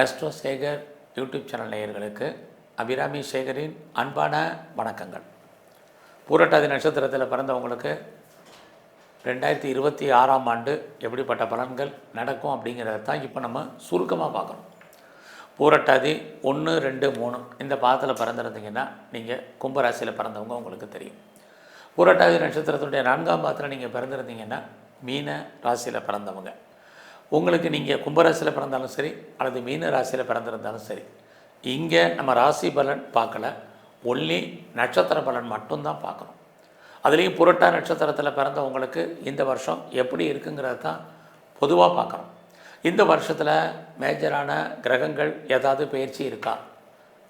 Astro Sekar YouTube channel நேயர்களுக்கு அபிராமி சேகரின் அன்பான வணக்கங்கள். பூரட்டாதி நட்சத்திரத்தில் பிறந்தவங்களுக்கு ரெண்டாயிரத்தி இருபத்தி ஆறாம் ஆண்டு எப்படிப்பட்ட பலன்கள் நடக்கும் அப்படிங்கிறத தான் இப்போ நம்ம சுருக்கமாக பார்க்கணும். பூரட்டாதி ஒன்று ரெண்டு மூணு இந்த பாதத்தில் பிறந்திருந்தீங்கன்னா நீங்கள் கும்பராசியில் பிறந்தவங்க உங்களுக்கு தெரியும். பூரட்டாதி நட்சத்திரத்துடைய நான்காம் பாதத்தில் நீங்கள் பிறந்திருந்தீங்கன்னா மீன ராசியில் பிறந்தவங்க. உங்களுக்கு நீங்கள் கும்பராசியில் பிறந்தாலும் சரி அல்லது மீன ராசியில் பிறந்திருந்தாலும் சரி இங்கே நம்ம ராசி பலன் பார்க்கல. ஒன்லி நட்சத்திர பலன் மட்டும்தான் பார்க்கணும். அதுலேயும் புரட்டா நட்சத்திரத்தில் பிறந்தவங்களுக்கு இந்த வருஷம் எப்படி இருக்குங்கிறத தான் பொதுவாக பார்க்குறோம் இந்த வருஷத்தில் மேஜரான கிரகங்கள் ஏதாவது பயிற்சி இருக்கா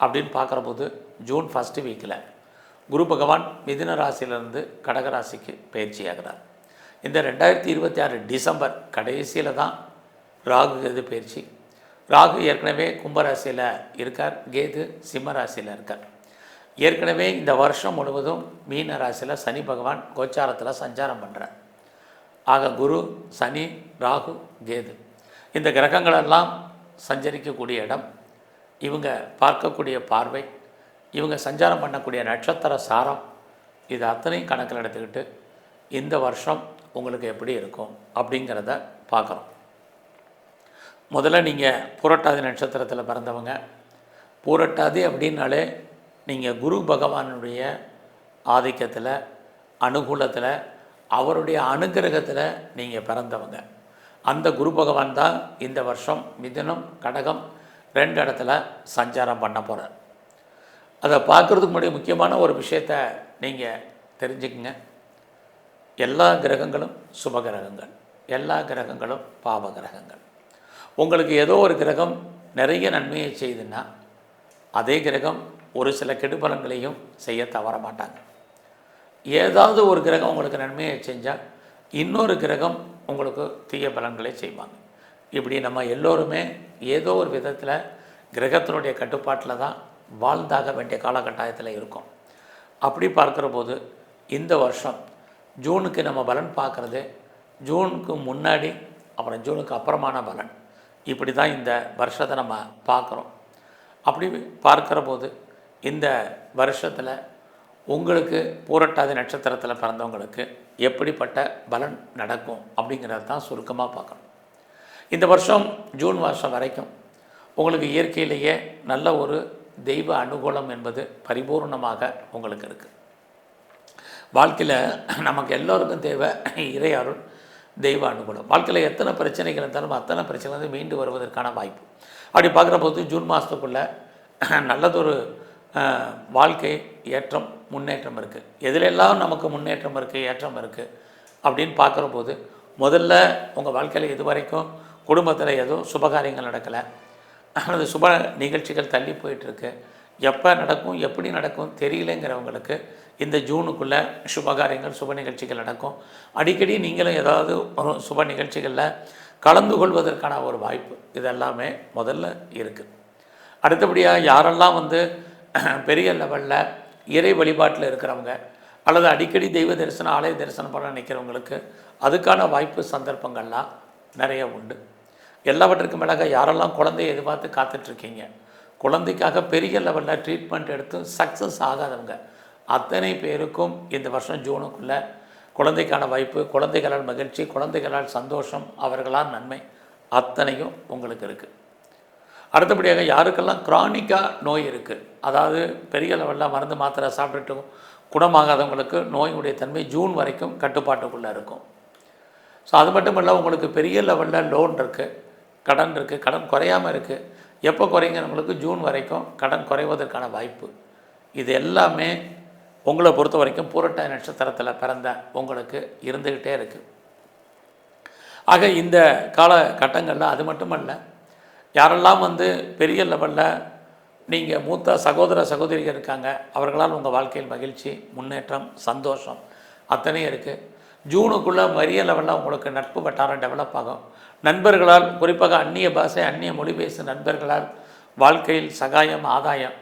அப்படின்னு பார்க்குற போது ஜூன் ஃபஸ்ட்டு வீக்கில் குரு பகவான் மிதின ராசியிலிருந்து கடக ராசிக்கு பயிற்சி ஆகிறார் இந்த ரெண்டாயிரத்தி இருபத்தி ஆறு டிசம்பர் கடைசியில் தான் ராகு கேது பயிற்சி. ராகு ஏற்கனவே கும்பராசியில் இருக்கார் கேது சிம்ம ராசியில் இருக்கார். ஏற்கனவே இந்த வருஷம் முழுவதும் மீன ராசியில் சனி பகவான் கோச்சாரத்தில் சஞ்சாரம் பண்ணுறார் ஆக குரு சனி ராகு கேது. இந்த கிரகங்களெல்லாம் சஞ்சரிக்கக்கூடிய இடம். இவங்க பார்க்கக்கூடிய பார்வை இவங்க சஞ்சாரம் பண்ணக்கூடிய நட்சத்திர சாரம் இது அத்தனையும் கணக்கில் எடுத்துக்கிட்டு இந்த வருஷம் உங்களுக்கு எப்படி இருக்கும் அப்படிங்கிறத பார்க்குறோம். முதல்ல நீங்கள் புரட்டாதி நட்சத்திரத்தில் பிறந்தவங்க. பூரட்டாதி அப்படின்னாலே நீங்கள் குரு பகவானுடைய ஆதிக்கத்தில் அனுகூலத்தில் அவருடைய அனுகிரகத்தில் நீங்கள் பிறந்தவங்க. அந்த குரு பகவான் தான் இந்த வருஷம் மிதுனம் கடகம் ரெண்டு இடத்துல சஞ்சாரம் பண்ண போகிறார் அதை பார்க்குறதுக்கு முன்னாடி முக்கியமான ஒரு விஷயத்த நீங்கள் தெரிஞ்சுக்கங்க. எல்லா கிரகங்களும் சுப கிரகங்கள். எல்லா கிரகங்களும் பாவ கிரகங்கள். உங்களுக்கு ஏதோ ஒரு கிரகம் நிறைய நன்மையை செய்யுதுன்னா அதே கிரகம் ஒரு சில கெடுபலங்களையும் செய்ய தவற மாட்டாங்க. ஏதாவது ஒரு கிரகம் உங்களுக்கு நன்மையை செஞ்சால் இன்னொரு கிரகம் உங்களுக்கு தீய பலன்களை செய்வாங்க. இப்படி நம்ம எல்லோருமே ஏதோ ஒரு விதத்தில் கிரகத்தினுடைய கட்டுப்பாட்டில் தான் வாழ்ந்தாக வேண்டிய காலகட்டாயத்தில் இருக்கும். அப்படி பார்க்குற போது இந்த வருஷம் ஜூனுக்கு நம்ம பலன் பார்க்குறது ஜூனுக்கு முன்னாடி அப்புறம் ஜூனுக்கு அப்புறமான பலன். இப்படி தான் இந்த வருஷத்தை நம்ம பார்க்குறோம். அப்படி பார்க்குற போது இந்த வருஷத்தில் உங்களுக்கு பூரட்டாதி நட்சத்திரத்தில் பிறந்தவங்களுக்கு எப்படிப்பட்ட பலன் நடக்கும் அப்படிங்கிறத தான் சுருக்கமாக பார்க்கணும். இந்த வருஷம் ஜூன் மாதம் வரைக்கும் உங்களுக்கு இயற்கையிலேயே நல்ல ஒரு தெய்வ அனுகூலம் என்பது பரிபூர்ணமாக உங்களுக்கு இருக்குது வாழ்க்கையில் நமக்கு எல்லோருக்கும் தேவை இறை அருள் தெய்வ அனுகூலம் வாழ்க்கையில் எத்தனை பிரச்சனைகள் இருந்தாலும் அத்தனை பிரச்சனைகள் மீண்டு வருவதற்கான வாய்ப்பு. அப்படி பார்க்குற போது ஜூன் மாதத்துக்குள்ளே நல்லதொரு வாழ்க்கை ஏற்றம் முன்னேற்றம் இருக்குது எதிலெல்லாம் நமக்கு முன்னேற்றம் இருக்குது ஏற்றம் இருக்குது அப்படின்னு பார்க்குற போது முதல்ல உங்கள் வாழ்க்கையில் இது வரைக்கும் குடும்பத்தில் எதுவும் சுபகாரியங்கள் நடக்கலை. அல்லது சுப நிகழ்ச்சிகள் தள்ளி போயிட்டுருக்கு எப்போ நடக்கும் எப்படி நடக்கும் தெரியலங்கிறவங்களுக்கு இந்த ஜூனுக்குள்ளே சுபகாரியங்கள் சுப நிகழ்ச்சிகள் நடக்கும். அடிக்கடி நீங்களும் ஏதாவது ஒரு சுப நிகழ்ச்சிகளில் கலந்து கொள்வதற்கான ஒரு வாய்ப்பு இதெல்லாமே முதல்ல இருக்குது அடுத்தபடியாக யாரெல்லாம் வந்து பெரிய லெவலில் இறை வழிபாட்டில் இருக்கிறவங்க அல்லது அடிக்கடி தெய்வ தரிசனம் ஆலய தரிசனம் பண்ண நிற்கிறவங்களுக்கு அதுக்கான வாய்ப்பு சந்தர்ப்பங்கள்லாம் நிறைய உண்டு. எல்லாவற்றுக்கும் மேலாக யாரெல்லாம் குழந்தைய எதிர்பார்த்து காத்துட்ருக்கீங்க குழந்தைக்காக பெரிய லெவலில் ட்ரீட்மெண்ட் எடுத்து சக்ஸஸ் ஆகாதவங்க அத்தனை பேருக்கும் இந்த வருஷம் ஜூனுக்குள்ளே குழந்தைக்கான வாய்ப்பு குழந்தைகளால் மகிழ்ச்சி குழந்தைகளால் சந்தோஷம் அவர்களால் நன்மை அத்தனையும் உங்களுக்கு இருக்குது அடுத்தபடியாக யாருக்கெல்லாம் கிரானிக்காக நோய் இருக்குது அதாவது பெரிய லெவலில் மருந்து மாத்திரை சாப்பிட்டுட்டும் குணமாகாதவங்களுக்கு நோயுடைய தன்மை ஜூன் வரைக்கும் கட்டுப்பாட்டுக்குள்ளே இருக்கும். ஸோ அது மட்டும் இல்லை உங்களுக்கு பெரிய லெவலில் லோன் இருக்குது கடன் இருக்குது கடன் குறையாமல் இருக்குது எப்போ குறைங்கிறவங்களுக்கு ஜூன் வரைக்கும் கடன் குறைவதற்கான வாய்ப்பு. இது எல்லாமே உங்களை பொறுத்த வரைக்கும் பூரட்டாதி நட்சத்திரத்தில் பிறந்த உங்களுக்கு இருந்துக்கிட்டே இருக்குது ஆக இந்த காலகட்டங்களில் அது மட்டுமல்ல யாரெல்லாம் வந்து பெரிய லெவலில் நீங்கள் மூத்த சகோதர சகோதரிகள் இருக்காங்க அவர்களால் உங்கள் வாழ்க்கையில் மகிழ்ச்சி முன்னேற்றம் சந்தோஷம் அத்தனையும் இருக்குது ஜூனுக்குள்ளே மரிய லெவலில் உங்களுக்கு நட்பு வட்டாரம் டெவலப் ஆகும். நண்பர்களால் குறிப்பாக அந்நிய பாஷை அந்நிய மொழி பேசும் நண்பர்களால் வாழ்க்கையில் சகாயம் ஆதாயம்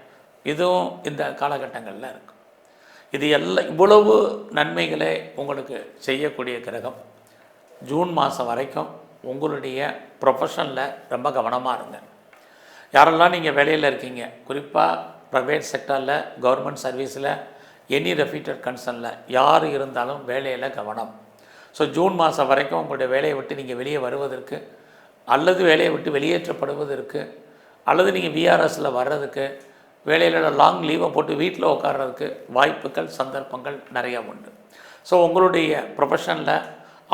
இதுவும் இந்த காலகட்டங்களில் இருக்கும் இது எல்லாம் இவ்வளவு நன்மைகளை உங்களுக்கு செய்யக்கூடிய கிரகம். ஜூன் மாதம் வரைக்கும் உங்களுடைய ப்ரொஃபஷனில் ரொம்ப கவனமாக இருங்க. யாரெல்லாம் நீங்கள் வேலையில் இருக்கீங்க குறிப்பாக ப்ரைவேட் செக்டரில் கவர்மெண்ட் சர்வீஸில் எனி ரெஃபீட்டட் கன்சர்னில் யார் இருந்தாலும் வேலையில் கவனம். ஸோ ஜூன் மாதம் வரைக்கும் உங்களுடைய வேலையை விட்டு நீங்கள் வெளியே வருவதற்கு அல்லது வேலையை விட்டு வெளியேற்றப்படுவதற்கு அல்லது நீங்கள் விஆர்எஸில் வர்றதுக்கு வேலையில் லாங் லீவை போட்டு வீட்டில் உட்கார்றதுக்கு வாய்ப்புகள் சந்தர்ப்பங்கள் நிறையா உண்டு. ஸோ உங்களுடைய ப்ரொஃபஷனில்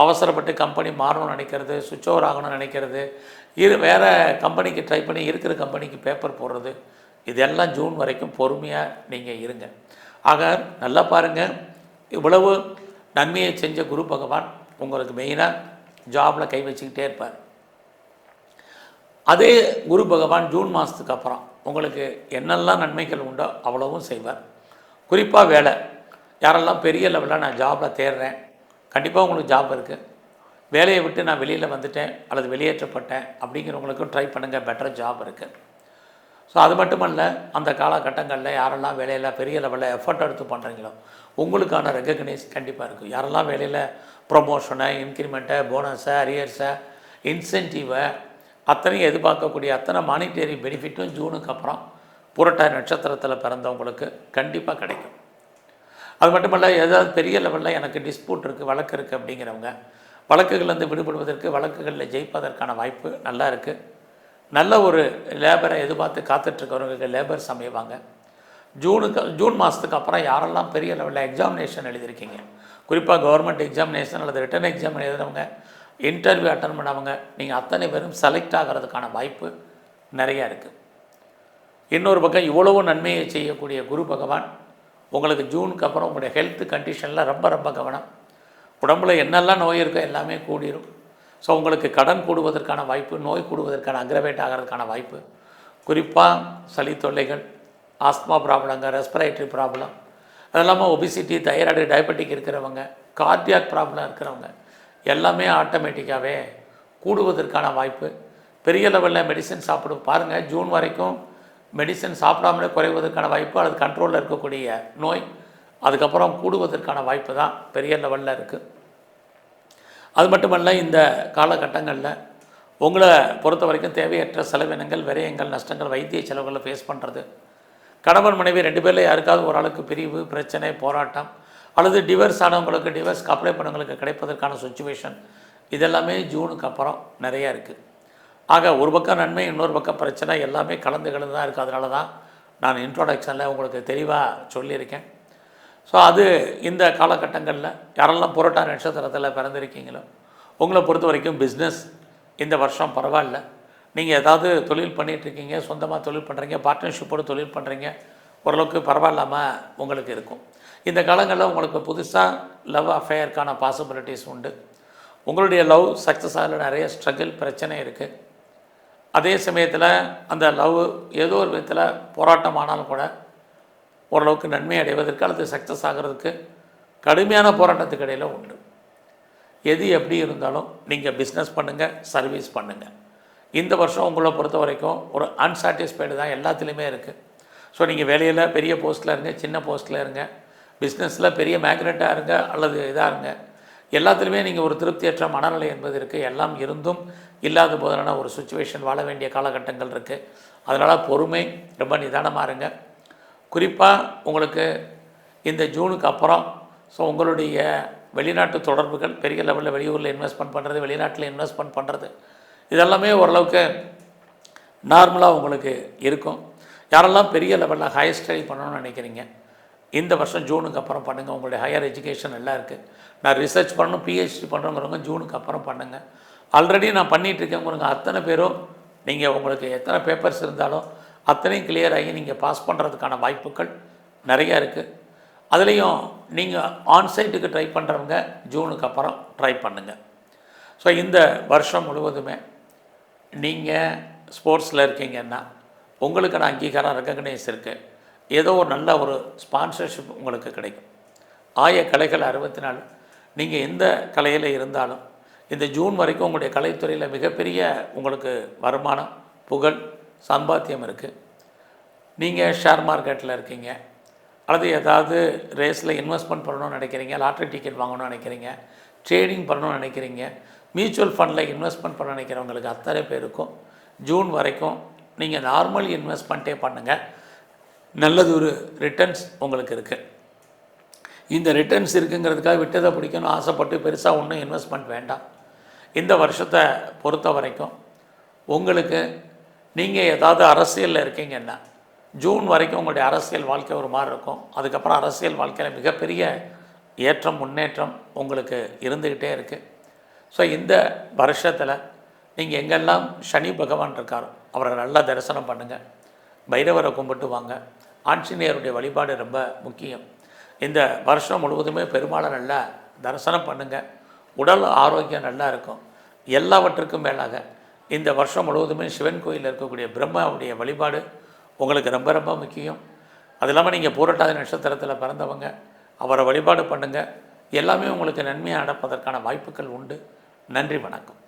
அவசரப்பட்டு கம்பெனி மாறணும்னு நினைக்கிறது சுவிட்ச் ஓவர் ஆகணும்னு நினைக்கிறது இரு வேறு கம்பெனிக்கு ட்ரை பண்ணி இருக்கிற கம்பெனிக்கு பேப்பர் போடுறது இதெல்லாம் ஜூன் வரைக்கும் பொறுமையாக நீங்கள் இருங்க. ஆக நல்லா பாருங்கள் இவ்வளவு நன்மையை செஞ்ச குரு பகவான் உங்களுக்கு மெயினாக ஜாபில் கை வச்சுக்கிட்டே இருப்பார். அதே குரு பகவான் ஜூன் மாதத்துக்கு அப்புறம் உங்களுக்கு என்னெல்லாம் நன்மைகள் உண்டோ அவ்வளவும் செய்வார். குறிப்பாக வேலை. யாரெல்லாம் பெரிய லெவலில் நான் ஜாபில் தேடுறேன் கண்டிப்பாக உங்களுக்கு ஜாப் இருக்குது வேலையை விட்டு நான் வெளியில் வந்துட்டேன் அல்லது வெளியேற்றப்பட்டேன் அப்படிங்கிறவங்களுக்கும் ட்ரை பண்ணுங்கள் பெட்டர் ஜாப் இருக்குது ஸோ அது மட்டுமல்ல அந்த காலகட்டங்களில் யாரெல்லாம் வேலையில் பெரிய லெவலில் எஃபர்ட் எடுத்து பண்ணுறீங்களோ உங்களுக்கான ரெகக்னைஸ் கண்டிப்பாக இருக்கும். யாரெல்லாம் வேலையில் ப்ரொமோஷனை இன்க்ரிமெண்ட்டை போனஸை அரியர்ஸை இன்சென்டிவை அத்தனையும் எதிர்பார்க்கக்கூடிய அத்தனை மானிட்டரி பெனிஃபிட்டும் ஜூனுக்கு அப்புறம் புரட்டாய் நட்சத்திரத்தில் பிறந்தவங்களுக்கு கண்டிப்பாக கிடைக்கும். அது மட்டுமல்ல ஏதாவது பெரிய லெவலில் எனக்கு டிஸ்பியூட் இருக்குது வழக்கு இருக்குது அப்படிங்கிறவங்க வழக்குகள்லேருந்து விடுபடுவதற்கு வழக்குகளில் ஜெயிப்பதற்கான வாய்ப்பு நல்லா இருக்குது நல்ல ஒரு லேபரை எதிர்பார்த்து காத்துட்ருக்கிறவங்களுக்கு லேபர் சமைவாங்க ஜூனுக்கு ஜூன் மாதத்துக்கு அப்புறம் யாரெல்லாம் பெரிய லெவலில் எக்ஸாமினேஷன் எழுதியிருக்கீங்க? குறிப்பாக கவர்மெண்ட் எக்ஸாமினேஷன் அல்லது ரிட்டன் எக்ஸாம் எழுதுகிறவங்க இன்டர்வியூ அட்டன் பண்ணவங்க நீங்கள் அத்தனை பேரும் செலக்ட் ஆகிறதுக்கான வாய்ப்பு நிறையா இருக்குது இன்னொரு பக்கம் இவ்வளவு நன்மையை செய்யக்கூடிய குரு பகவான் உங்களுக்கு ஜூனுக்கு அப்புறம் உங்களுடைய ஹெல்த் கண்டிஷனில் ரொம்ப ரொம்ப கவனம். உடம்புல என்னெல்லாம் நோய் இருக்கோ எல்லாமே கூடிரும். ஸோ உங்களுக்கு கடன் கூடுவதற்கான வாய்ப்பு நோய் கூடுவதற்கான அக்ரவேட் ஆகிறதுக்கான வாய்ப்பு. குறிப்பாக சளி தொல்லைகள் ஆஸ்மா ப்ராப்ளங்க ரெஸ்பிரேட்டரி ப்ராப்ளம் அது இல்லாமல் ஒபிசிட்டி தைராய்டு டயபெட்டிக் இருக்கிறவங்க கார்டியாக் ப்ராப்ளம் இருக்கிறவங்க எல்லாமே ஆட்டோமேட்டிக்காகவே கூடுவதற்கான வாய்ப்பு. பெரிய லெவலில் மெடிசன் சாப்பிடும். பாருங்கள் ஜூன் வரைக்கும் மெடிசன் சாப்பிடாமலே குறைவதற்கான வாய்ப்பு அல்லது கண்ட்ரோலில் இருக்கக்கூடிய நோய் அதுக்கப்புறம் கூடுவதற்கான வாய்ப்பு தான் பெரிய லெவலில் இருக்குது அது மட்டுமல்ல இந்த காலகட்டங்களில் உங்களை பொறுத்த வரைக்கும் தேவையற்ற செலவினங்கள் விரயங்கள் நஷ்டங்கள் வைத்திய செலவுகளை ஃபேஸ் பண்ணுறது கணவன் மனைவி ரெண்டு பேரில் யாருக்காவது ஒரு ஆளுக்கு பிரிவு பிரச்சனை போராட்டம் அல்லது டிவர்ஸ் ஆனவங்களுக்கு டிவர்ஸ்க்கு அப்ளை பண்ணவங்களுக்கு கிடைப்பதற்கான சுச்சுவேஷன் இதெல்லாமே ஜூனுக்கு அப்புறம் நிறையா இருக்குது ஆக ஒரு பக்கம் நன்மை இன்னொரு பக்கம் பிரச்சனை எல்லாமே கலந்து கலந்து தான் இருக்குது அதனால தான் நான் இன்ட்ரோடக்ஷனில் உங்களுக்கு தெளிவாக சொல்லியிருக்கேன். ஸோ அது இந்த காலகட்டங்களில் யாரெல்லாம் புரட்டா நட்சத்திரத்தில் பிறந்திருக்கீங்களோ உங்களை பொறுத்த வரைக்கும் பிஸ்னஸ் இந்த வருஷம் பரவாயில்ல. நீங்கள் ஏதாவது தொழில் பண்ணிகிட்ருக்கீங்க சொந்தமாக தொழில் பண்ணுறீங்க பார்ட்னர்ஷிப்போடு தொழில் பண்ணுறீங்க ஓரளவுக்கு பரவாயில்லாமல் உங்களுக்கு இருக்கும். இந்த காலங்களில் உங்களுக்கு புதுசாக லவ் அஃபேயருக்கான பாசிபிலிட்டிஸ் உண்டு. உங்களுடைய லவ் சக்ஸஸ் ஆகல நிறைய ஸ்ட்ரகிள் பிரச்சனை இருக்குது அதே சமயத்தில் அந்த லவ் ஏதோ ஒரு விதத்தில் போராட்டம் ஆனாலும் கூட ஓரளவுக்கு நன்மை அடைவதற்கு அல்லது சக்ஸஸ் ஆகிறதுக்கு கடுமையான போராட்டத்துக்கு இடையில் உண்டு. எது எப்படி இருந்தாலும் நீங்கள் பிஸ்னஸ் பண்ணுங்கள் சர்வீஸ் பண்ணுங்கள் இந்த வருஷம் உங்களை பொறுத்த வரைக்கும் ஒரு அன்சாட்டிஸ்ஃபைடு தான் எல்லாத்துலேயுமே இருக்குது ஸோ நீங்கள் வேலையில் பெரிய போஸ்ட்டில் இருங்க சின்ன போஸ்ட்டில் இருங்க. பிஸ்னஸில் பெரிய மேக்னெட்டாக இருங்க அல்லது இதாக இருங்க. எல்லாத்துலேயுமே நீங்கள் ஒரு திருப்தியற்ற மனநிலை என்பது இருக்குது எல்லாம் இருந்தும் இல்லாத போதான ஒரு சுச்சுவேஷன் வாழ வேண்டிய காலகட்டங்கள் இருக்குது அதனால் பொறுமை ரொம்ப நிதானமாக இருங்க. குறிப்பாக உங்களுக்கு இந்த ஜூனுக்கு அப்புறம் ஸோ உங்களுடைய வெளிநாட்டு தொடர்புகள் பெரிய லெவலில் வெளியூரில் இன்வெஸ்ட்மெண்ட் பண்ணுறது வெளிநாட்டில் இன்வெஸ்ட்மெண்ட் பண்ணுறது இதெல்லாமே ஓரளவுக்கு நார்மலாக உங்களுக்கு இருக்கும். யாரெல்லாம் பெரிய லெவலில் ஹையர் ஸ்டடி பண்ணணும்னு நினைக்கிறீங்க? இந்த வருஷம் ஜூனுக்கு அப்புறம் பண்ணுங்கள் உங்களுடைய ஹையர் எஜுகேஷன் எல்லாம் இருக்குது நான் ரிசர்ச் பண்ணணும் பிஹெச்டி பண்ணுறோங்கிறவங்க ஜூனுக்கு அப்புறம் பண்ணுங்கள் ஆல்ரெடி நான் பண்ணிகிட்ருக்கேங்கிறவங்க அத்தனை பேரும் நீங்கள் உங்களுக்கு எத்தனை பேப்பர்ஸ் இருந்தாலும் அத்தனையும் கிளியர் ஆகி நீங்கள் பாஸ் பண்ணுறதுக்கான வாய்ப்புகள் நிறையா இருக்குது அதுலேயும் நீங்கள் ஆன்சைட்டுக்கு ட்ரை பண்ணுறவங்க ஜூனுக்கு அப்புறம் ட்ரை பண்ணுங்கள் ஸோ இந்த வருஷம் முழுவதுமே நீங்கள் ஸ்போர்ட்ஸில் இருக்கீங்கன்னா உங்களுக்கான அங்கீகாரம் ரெக்கக்னைஸ் இருக்குது ஏதோ ஒரு நல்ல ஒரு ஸ்பான்சர்ஷிப் உங்களுக்கு கிடைக்கும். ஆய கலைகள் அறுபத்தி நாலு நீங்கள் எந்த கலையில் இருந்தாலும் இந்த ஜூன் வரைக்கும் உங்களுடைய கலைத்துறையில் மிகப்பெரிய உங்களுக்கு வருமானம் புகழ் சம்பாத்தியம் இருக்குது நீங்கள் ஷேர் மார்க்கெட்டில் இருக்கீங்க. அல்லது ஏதாவது ரேஸில் இன்வெஸ்ட்மெண்ட் பண்ணணும்னு நினைக்கிறீங்க லாட்ரி டிக்கெட் வாங்கணும்னு நினைக்கிறீங்க ட்ரேடிங் பண்ணணும்னு நினைக்கிறீங்க மியூச்சுவல் ஃபண்டில் இன்வெஸ்ட்மெண்ட் பண்ண நினைக்கிறவங்களுக்கு அத்தனை பேருக்கும் ஜூன் வரைக்கும் நீங்கள் நார்மல் இன்வெஸ்ட்மெண்ட்டே பண்ணுங்கள் நல்லது ஒரு ரிட்டர்ன்ஸ் உங்களுக்கு இருக்குது இந்த ரிட்டர்ன்ஸ் இருக்குங்கிறதுக்காக விட்டதை பிடிக்கணும் ஆசைப்பட்டு பெருசாக ஒன்றும் இன்வெஸ்ட்மெண்ட் வேண்டாம். இந்த வருஷத்தை பொறுத்த வரைக்கும் உங்களுக்கு நீங்கள் ஏதாவது அரசியலில் இருக்கீங்கன்னா ஜூன் வரைக்கும் உங்களுடைய அரசியல் வாழ்க்கை ஒரு மாதிரி இருக்கும். அதுக்கப்புறம் அரசியல் வாழ்க்கையில் மிகப்பெரிய ஏற்றம் முன்னேற்றம் உங்களுக்கு இருந்துக்கிட்டே இருக்குது ஸோ இந்த வருஷத்தில் நீங்கள் எங்கெல்லாம் சனி பகவான் இருக்காரோ அவரை நல்லா தரிசனம் பண்ணுங்கள் பைரவரை கும்பிட்டு வாங்க. ஆஞ்சநேயருடைய வழிபாடு ரொம்ப முக்கியம். இந்த வருஷம் முழுவதுமே பெருமாளை நல்லா தரிசனம் பண்ணுங்கள் உடல் ஆரோக்கியம் நல்லா இருக்கும். எல்லாவற்றுக்கும் மேலாக இந்த வருஷம் முழுவதுமே சிவன் கோயிலில் இருக்கக்கூடிய பிரம்மாவுடைய வழிபாடு உங்களுக்கு ரொம்ப ரொம்ப முக்கியம். அது இல்லாமல் நீங்கள் பூரட்டாதி நட்சத்திரத்தில் பிறந்தவங்க அவரை வழிபாடு பண்ணுங்கள் எல்லாமே உங்களுக்கு நன்மையாக நடப்பதற்கான வாய்ப்புகள் உண்டு. நன்றி வணக்கம்.